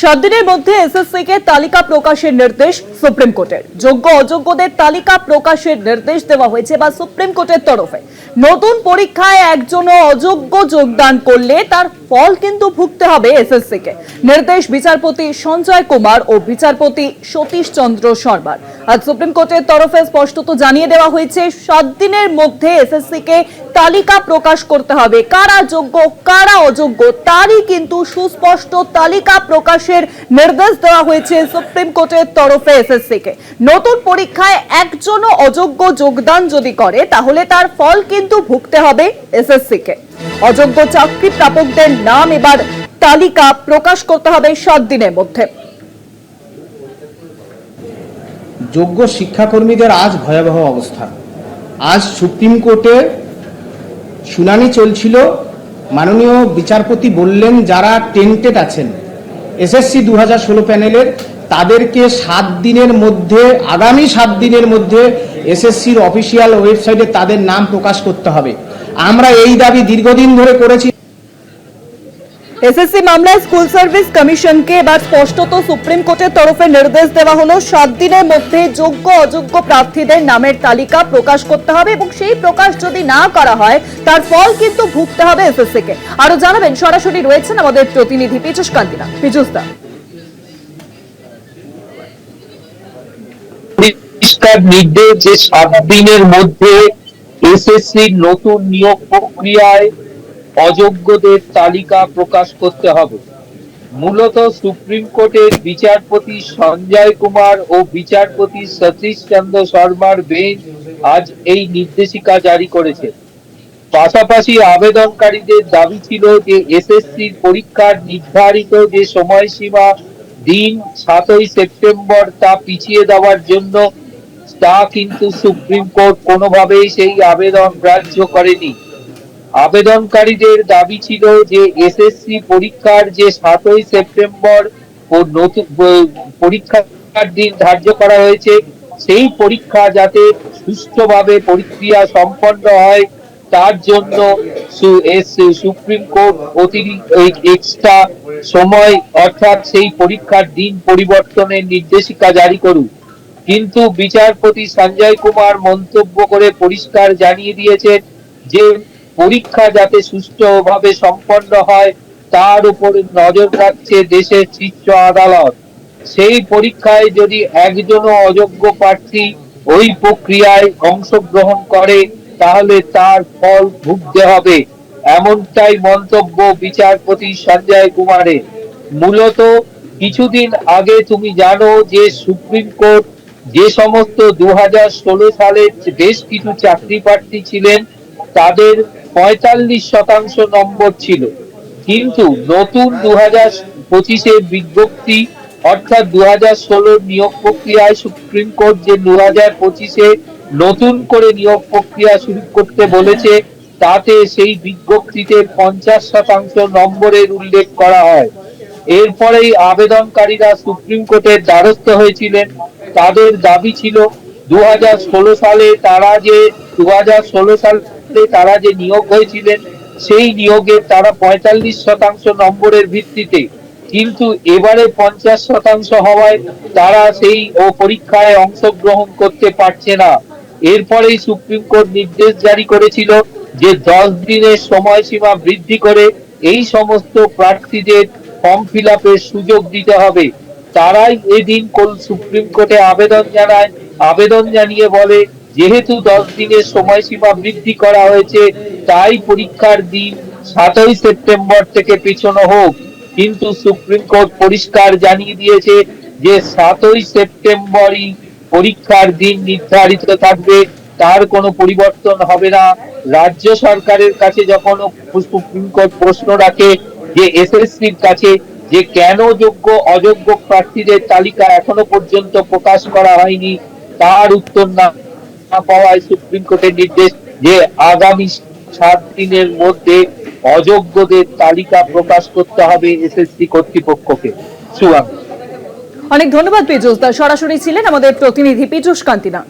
সাত দিনের মধ্যে এসএসসি কে তালিকা প্রকাশের নির্দেশ সুপ্রিম কোর্টের। যোগ্য অযোগ্যদের তালিকা প্রকাশের নির্দেশ দেওয়া হয়েছে বা সুপ্রিম কোর্টের তরফে। নতুন পরীক্ষায় একজনও অযোগ্য যোগদান করলে তার ফল কিন্তু ভুগতে হবে এসএসসি কে নির্দেশ বিচারপতি সঞ্জয় কুমার ও বিচারপতি সতীশ চন্দ্র শর্মার। আজ সুপ্রিম কোর্টের তরফে স্পষ্টত জানিয়ে দেওয়া হয়েছে সাত দিনের মধ্যে এসএসসি কে তালিকা প্রকাশ করতে হবে। কারা যোগ্য, কারা অযোগ্য, তারই কিন্তু সুস্পষ্ট তালিকা প্রকাশের নির্দেশ দেওয়া হয়েছে সুপ্রিম কোর্টের তরফে এসএসসি কে নতুন পরীক্ষায় একজনও অযোগ্য যোগদান যদি করে, তাহলে তার ফল কিন্তু ভুগতে হবে এসএসসি কে অযোগ্য চাকরি প্রাপকদের নাম এবার তালিকা প্রকাশ করতে হবে সাত দিনের মধ্যে। যোগ্য শিক্ষাকর্মীদের আজ ভয়াবহ অবস্থা। আজ সুপ্রিম কোর্টে শুনানি চলছিল। মাননীয় বিচারপতি বললেন, যারা টেন্টেড আছেন, এসএসসি দু হাজার ষোলো প্যানেলের, তাদেরকে সাত দিনের মধ্যে, আগামী সাত দিনের মধ্যে এসএসসির অফিসিয়াল ওয়েবসাইটে তাদের নাম প্রকাশ করতে হবে। আমরা এই দাবি দীর্ঘদিন ধরে করেছি। এসএসসি মামলায় স্কুল সার্ভিস কমিশনকে এবার স্পষ্টত সুপ্রিম কোর্টের তরফে নির্দেশ দেওয়া হলো, সাত দিনের মধ্যে যোগ্য, অযোগ্য প্রার্থীদের নামের তালিকা প্রকাশ করতে হবে এবং সেই প্রকাশ যদি না করা হয়, তার ফল কিন্তু ভুগতে হবে এসএসসি কে। আরও জানাবেন, সরাসরি রয়েছেন আমাদের প্রতিনিধি পিচুষ কান্তিনা পিচুষ দা। নির্দেশ যে সাত দিনের মধ্যে এসএসসির নতুন নিয়োগ প্রক্রিয়ায় অযোগ্যদের তালিকা প্রকাশ করতে হবে। মূলত সুপ্রিম কোর্টের বিচারপতি সঞ্জয় কুমার ও বিচারপতি সতীশ চন্দ্র শর্মার বেঞ্চ আজ এই নির্দেশিকা জারি করেছে। পাশাপাশি আবেদনকারীদের দাবি ছিল যে এসএসসির পরীক্ষার নির্ধারিত যে সময়সীমা দিন সাতই সেপ্টেম্বর তা পিছিয়ে দেওয়ার জন্য তা কিন্তু সুপ্রিম কোর্ট কোনোভাবেই সেই আবেদন গ্রাহ্য করেনি। আবেদনকারীদের দাবি ছিল যে এসএসসি পরীক্ষার যে সাতই সেপ্টেম্বর পরীক্ষার দিন ধার্য করা হয়েছে, সেই পরীক্ষা যাতে সুষ্ঠুভাবে প্রক্রিয়া সম্পন্ন হয়, তার জন্য সুপ্রিম কোর্ট অতিরিক্ত এক্সট্রা সময়, অর্থাৎ সেই পরীক্ষার দিন পরিবর্তনের নির্দেশিকা জারি করুক। কিন্তু বিচারপতি সঞ্জয় কুমার মন্তব্য করে পরিষ্কার জানিয়ে দিয়েছেন যে পরীক্ষা যাতে সুষ্ঠুভাবে সম্পন্ন হয়, তার উপর নজর রাখছে দেশের শীর্ষ আদালত। সেই পরীক্ষায় যদি একজনও অযোগ্য প্রার্থী ওই প্রক্রিয়ায় অংশগ্রহণ করে, তাহলে তার ফল ভুগতে হবে। এমনটাই মন্তব্য বিচারপতি সঞ্জয় কুমারের মূলত কিছুদিন আগে তুমি জানো যে সুপ্রিম কোর্ট যে সমস্ত দু সালের বেশ কিছু চাকরি প্রার্থী ছিলেন, তাদের পঁয়তাল্লিশ শতাংশ নম্বর ছিল। কিন্তু নতুন দু হাজার পঁচিশের বিজ্ঞপ্তি অর্থাৎ দু হাজার ষোলোর নিয়োগ প্রক্রিয়ায় সুপ্রিম কোর্ট যে দু হাজার পঁচিশে নতুন করে নিয়োগ প্রক্রিয়া শুরু করতে বলেছে, তাতে সেই বিজ্ঞপ্তিতে পঞ্চাশ শতাংশ নম্বরের উল্লেখ করা হয়। এরপরেই আবেদনকারীরা সুপ্রিম কোর্টের দ্বারস্থ হয়েছিলেন। তাদের দাবি ছিল দু হাজার ষোলো সালে তারা যে দু সালে তারা যে নিয়োগ হয়েছিলেন, সেই নিয়োগে তারা পঁয়তাল্লিশ শতাংশ নম্বরের ভিত্তিতে, কিন্তু এবারে পঞ্চাশ শতাংশ হওয়ায় তারা সেই ও পরীক্ষায় অংশগ্রহণ করতে পারছে না। এরপরেই সুপ্রিম কোর্ট নির্দেশ জারি করেছিল যে দশ দিনের সময়সীমা বৃদ্ধি করে এই সমস্ত প্রার্থীদের ফর্ম ফিল সুযোগ দিতে হবে। তারাই এদিন সুপ্রিম কোর্টে আবেদন জানায়। আবেদন জানিয়ে বলে যেহেতু দশ দিনের সময়সীমা বৃদ্ধি করা হয়েছে, তাই পরীক্ষার দিন সাতই সেপ্টেম্বর থেকে পেছানো হোক। কিন্তু সুপ্রিম কোর্ট পরিষ্কার জানিয়ে দিয়েছে যে সাতই সেপ্টেম্বরই পরীক্ষার দিন নির্ধারিত থাকবে, তার কোনো পরিবর্তন হবে না। রাজ্য সরকারের কাছে যখন সুপ্রিম কোর্ট প্রশ্ন রাখে যে এসএসসির কাছে যে কেন যোগ্য অযোগ্য প্রার্থীদের তালিকা এখনও পর্যন্ত প্রকাশ করা হয়নি, তার উত্তর না না পাওয়ায় সুপ্রিম কোর্টের নির্দেশ যে আগামী সাত দিনের মধ্যে অযোগ্যদের তালিকা প্রকাশ করতে হবে এসএসসি কর্তৃপক্ষকে। সুয়ান অনেক ধন্যবাদ পেজোস সরাসরি ছিলেন আমাদের প্রতিনিধি পিচুষ কান্তিনা